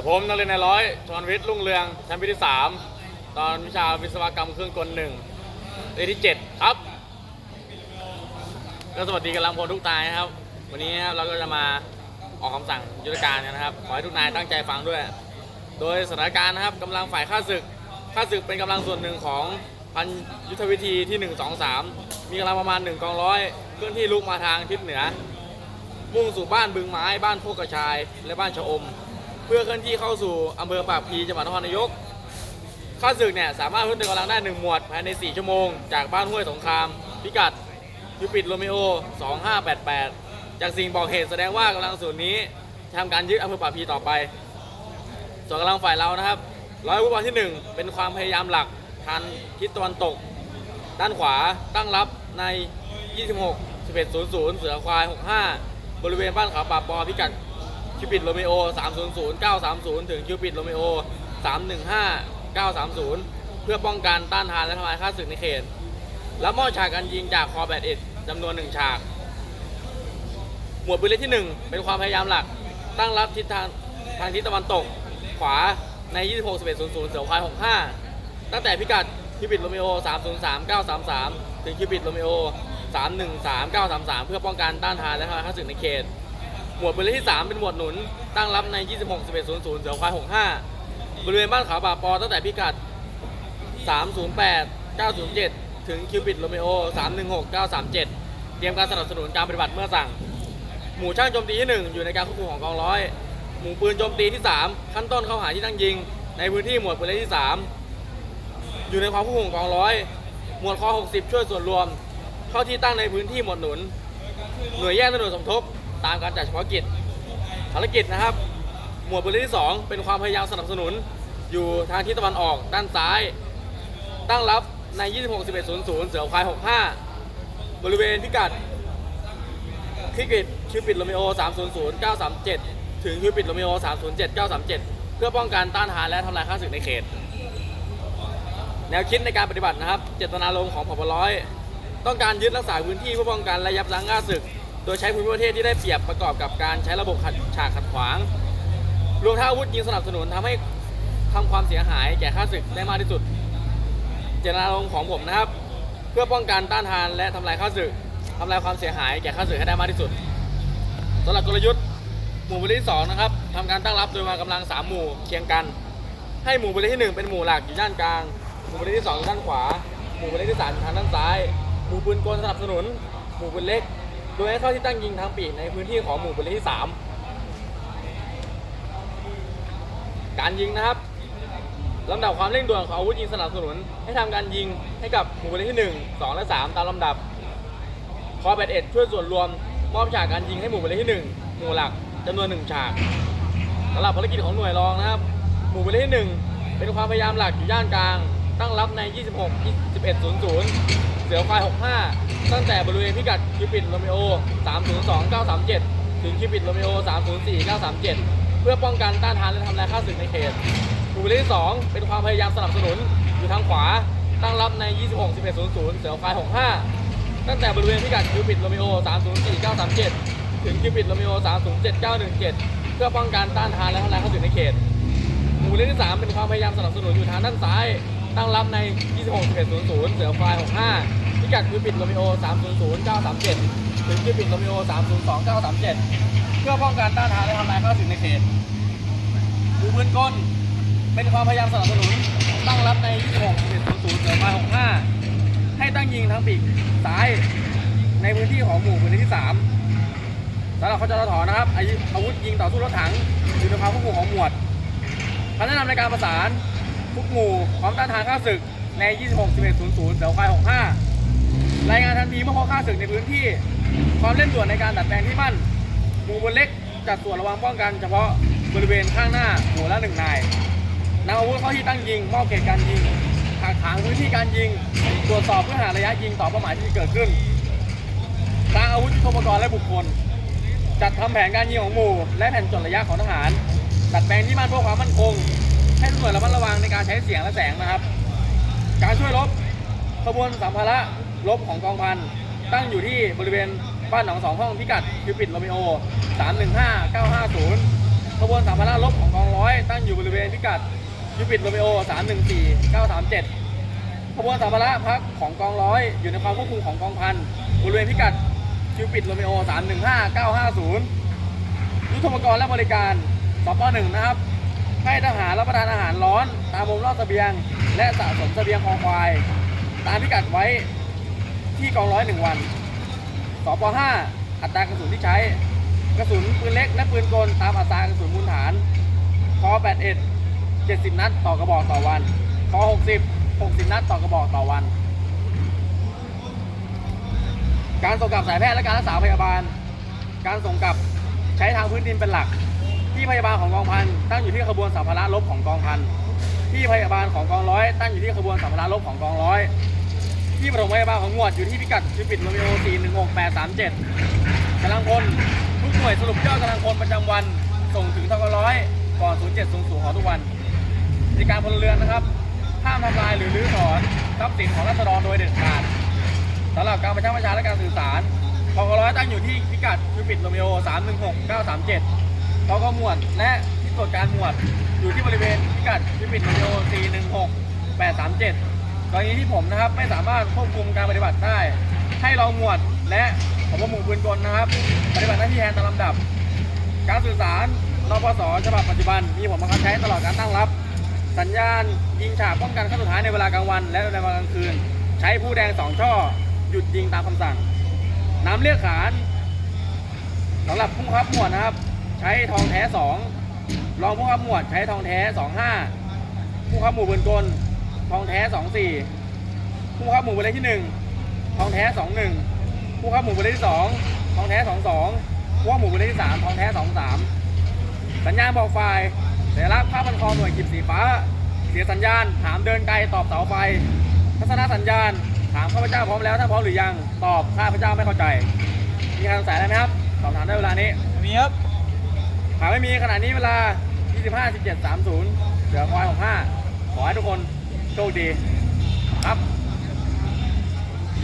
กับผมนักเรียนนายร้อยชวนวิทย์รุ่งเรืองชั้นปีที่สามตอนวิชาวิศวกรรมเครื่องกลหนึ่งเรีที่เจ็ดครับก็สวัสดีกำลังพลทุกนายนะครับ วันนี้ครับเราก็จะมาออกคำสั่งยุทธการกันนะครับ ขอให้ทุกนายตั้งใจฟังด้วย โดยสถานการณ์นะครับกำลังฝ่ายข้าศึกข้าศึกเป็นกำลังส่วนหนึ่งของพันยุทธวิธีที่ 1 2 3 มีกำลังประมาณ 1 กองร้อยเคลื่อนที่ลุกมาทางทิศเหนือ มุ่งสู่บ้านบึงไม้บ้านโคกกระชาย และบ้านชะอม พื่อเคลื่อนที่เข้าสู่อำเภอปากพีจังหวัดนครนายกข้าศึกเนี่ยสามารถพึ่งตึงกำลังได้ 1 หมวดภายใน 4 ชั่วโมง จากบ้านห้วยสงคราม พิกัดยูปิดโรมิโอ 2588 จากสิ่งบอกเหตุแสดงว่ากำลังส่วนนี้จะทำการยึดอำเภอปากพีต่อไป ส่วนกำลังฝ่ายเรานะครับร้อยวุฒิวันที่ 1 เป็นความพยายามหลักทางทิศตะวันตก ด้านขวาตั้งรับใน 26 1100 เสือควาย 65 บริเวณบ้านเขาป่าปอพิกัด คิวปิดโรเมโอ300 930 ถึงคิวปิดโรเมโอ315 930 เพื่อป้องกันต้านทานและทำลายค่าศึกในเขต และมอบฉากการยิงจากคอแบตเอ็ดจำนวน 1 ฉาก หมวดปืนเล็กที่ 1 เป็นความพยายามหลัก ตั้งรับทิศทางทางทิศตะวันตก ขวาใน 26 1100 เสือควาย 65 ตั้งแต่พิกัดคิวปิดโรเมโอ303 933 ถึงคิวปิดโรเมโอ313 933 เพื่อป้องกันต้านทานและทำลายค่าศึกในเขต หมวดปืนเล็กที่ 3 เป็นหมวดหนุน ตั้งรับใน 26 1100 เสือควาย 65 บริเวณบ้านขาวป่าปอตั้งแต่พิกัด 308 907 ถึงคิวปิดโรมิโอ 316 937 เตรียมการสนับสนุนการปฏิบัติเมื่อสั่ง หมู่ช่างโจมตีที่ 1 อยู่ในการควบคุมของกองร้อย หมู่ปืนโจมตีที่ 3 ขั้นต้นเข้าหาที่ตั้งยิง ในพื้นที่หมวดปืนเล็กที่ 3 อยู่ในความควบคุมของกองร้อย หมวดคอ60 ช่วยส่วนรวม เข้าที่ตั้งในพื้นที่หมวดหนุน หน่วยแยกและหน่วยสมทบ ตามการจัดเฉพาะกิจภารกิจนะครับ หมวดปืนเล็กที่ 2 เป็นความพยายามสนับสนุน อยู่ทางทิศตะวันออกด้านซ้าย ตั้งรับใน 26 1100 เสือควาย 65 บริเวณพิกัดคิวปิดคิวปิดโรมิโอ 300 937 ถึงคิวปิดโรมิโอ 307 937 เพื่อป้องกันต้านทานและทำลายข้าศึกในเขต แนวคิดในการปฏิบัตินะครับ เจตนารมณ์ของผบร้อย ต้องการยึดรักษาพื้นที่เพื่อป้องกันและยับยั้งข้าศึก โดยใช้ภูมิประเทศที่ได้เปรียบประกอบกับการใช้ระบบขัดฉากขัดขวาง รวมทั้งอาวุธยิงสนับสนุนทำให้ทำความเสียหายแก่ข้าศึกได้มากที่สุด เจตนารมณ์ของผมนะครับ เพื่อป้องกันต้านทานและทำลายข้าศึกทำลายความเสียหายแก่ข้าศึกให้ได้มากที่สุดสำหรับกลยุทธ์หมู่บริที่สองนะครับทำการตั้งรับโดยวางกำลังสามหมู่เคียงกัน ให้หมู่บริที่หนึ่งเป็นหมู่หลักอยู่ด้านกลาง หมู่บริที่สองอยู่ด้านขวา หมู่บริที่สามอยู่ทางด้านซ้าย หมู่ปืนกลสนับสนุน หมู่ปืนเล็ก โดยให้เข้าที่ตั้งยิงทางปีกในพื้นที่ของหมู่บริที่สามการยิงนะครับลำดับความเร่งด่วนของอาวุธยิงสนับสนุน ให้ทำการยิงให้กับหมู่เลขที่ 1 2 และ 3 ตามลำดับคอแบตเอ็ดช่วยส่วนรวมมอบฉากการยิงให้หมู่เลขที่ 1 หมู่หลักจำนวน 1 ฉากสำหรับภารกิจของหน่วยรองนะครับ หมู่เลขที่ 1 เป็นความพยายามหลักอยู่ย่านกลาง ตั้งรับใน 26 1100 เสือควาย 65 ตั้งแต่บริเวณพิกัดคิวปิดโรมิโอ 302 937 ถึงคิวปิดโรมิโอ 304 937 เพื่อป้องกันต้านทานและทำลายข้าศึกในเขตหมู่ที่ 2 เป็นความพยายามสนับสนุนอยู่ทางขวา ตั้งรับใน 26 1100 เสือควาย 65 ตั้งแต่บริเวณพิกัดคิวปิดโรมิโอ 304 937 ถึงคิวปิดโรมิโอ 307 917 เพื่อป้องกันต้านทานและทำลายข้าศึกในเขตหมู่เลขที่3เป็นความพยายามสนับสนุนอยู่ทางด้านซ้าย ตั้งรับใน 26 1100 เสือควาย65พิกัดคิวปิดโรมิโอ 300 937 ถึงคิวปิดโรมิโอ 302 937 เพื่อป้องกันต้านทานและทำลายข้าศึกในเขตหมู่ปืนกลเป็นความพยายามสนับสนุน ตั้งรับใน 26 1100 เสือควาย65 ให้ตั้งยิงทางปีกซ้ายในพื้นที่ของหมู่ปืนที่3สำหรับเขาจะถอนะครับอายุอาวุธยิงต่อสู้รถถังอยู่ในความควบคุมของหมวดคำแนะนำในการประสาน ทุกหมู่พร้อมต้านทานข้าศึกใน 26 11 00เสือควาย65 รายงานทันทีเมื่อพบข้าศึกในพื้นที่ ความเร่งด่วนในการดัดแปลงที่มั่น หมู่บนเล็กจัดส่วนระวังป้องกันเฉพาะบริเวณข้างหน้าหมู่ละหนึ่งนายนำอาวุธเข้าที่ตั้งยิงมอบเขตการยิงหากถางพื้นที่การยิง ตรวจสอบเพื่อหาระยะยิงต่อเป้าหมายที่เกิดขึ้นสร้างอาวุธยุทโธปกรณ์และบุคคล จัดทำแผนการยิงของหมู่ และแผนจดระยะของทหารดัดแปลงที่มั่นเพื่อความมั่นคง ให้ทุกหน่วยระมัดระวังในการใช้เสียงและแสงนะครับ การช่วยรบขบวนสัมภาระรบของกองพันตั้งอยู่ที่บริเวณบ้านหนองสองห้องพิกัดคิวปิดโรมิโอ 315 950 ขบวนสัมภาระรบของกองร้อยตั้งอยู่บริเวณพิกัดยูปิดโรมิโอ 314 937 ขบวนสัมภาระพักของกองร้อยอยู่ในความควบคุมของกองพันบริเวณพิกัดคิวปิดโรมิโอ 315 950 ยุทธปกรณ์และบริการสปหนึ่งนะครับ ให้ทหารรับประทานอาหารร้อน ตามมุมรอบเสบียง และสะสมเสบียงคอควาย ตามพิกัดไว้ที่กองร้อยหนึ่งวันสปห้าอัตรากระสุนที่ใช้ กระสุนปืนเล็กและปืนกลตามอัตรากระสุนมูลฐานคอ81 70 นัดต่อกระบอกต่อวันคอ60 60 นัดต่อกระบอกต่อวัน การส่งกลับสายแพทย์และการรักษาพยาบาล การส่งกลับใช้ทางพื้นดินเป็นหลัก ที่พยาบาลของกองพันตั้งอยู่ที่ขบวนสัมภาระรบของกองพันที่พยาบาลของกองร้อยตั้งอยู่ที่ขบวนสัมภาระรบของกองร้อยที่ปฐมพยาบาลของหมวดอยู่ที่พิกัดชิปิดโรมิโอ416837กำลังพลทุกหน่วยสรุปยอดกำลังพลประจำวันส่งถึงทกร้อยก่อน0700ของทุกวันในการพลเรือนนะครับห้ามทำลายหรือรื้อถอนทรัพย์สินของรัษฎรโดยเด็ดขาดสำหรับการประชาประชาและการสื่อสารกองร้อยตั้งอยู่ที่พิกัดคิปิดโรมิโอ316 937 กองหมวดและที่ตรวจการหมวดอยู่ที่บริเวณพิกัดคิวปิดโรมิโอ416 837กรณีที่ผมนะครับไม่สามารถควบคุมการปฏิบัติได้ ให้รองหมวดและผมว่าหมู่ปืนกลนะครับ ปฏิบัติหน้าที่แทนตามลำดับ การสื่อสารรปสฉบับปัจจุบัน มีผลบังคับใช้ตลอดการตั้งรับ สัญญาณ ยิงฉากป้องกันขั้นสุดท้ายในเวลากลางวัน และในเวลากลางคืน ใช้ผู้แดงสองช่อ หยุดยิงตามคำสั่ง น้ำเลือดขานสำหรับผู้ขับหมวดนะครับ ใช้ทองแท้สองรองผู้ขับหมวดใช้ทองแท้สองห้าผู้ขับหมู่ปืนกลทองแท้สองสี่ผู้ขับหมู่ปืนเล็กที่หนึ่งทองแท้สองหนึ่งผู้ขับหมู่ปืนเล็กที่สองทองแท้สองสองผู้ขับหมู่ปืนเล็กที่สามทองแท้สองสามสัญญาณบอกไฟสัญลักษณ์ผ้าพันคอหน่วยกิบสีฟ้า เสียสัญญาณ ถามเดินไกลตอบเสาไฟ ทัศนสัญญาณ ถามข้าพเจ้าพร้อมแล้วท่านพร้อมหรือยัง ตอบข้าพเจ้าไม่เข้าใจ มีใครสงสัยอะไรไหมครับ สอบถามได้เวลานี้ มีครับ หากไม่มีขณะนี้เวลา 25 17 30 เหลือควาย65 ขอให้ทุกคนโชคดีครับ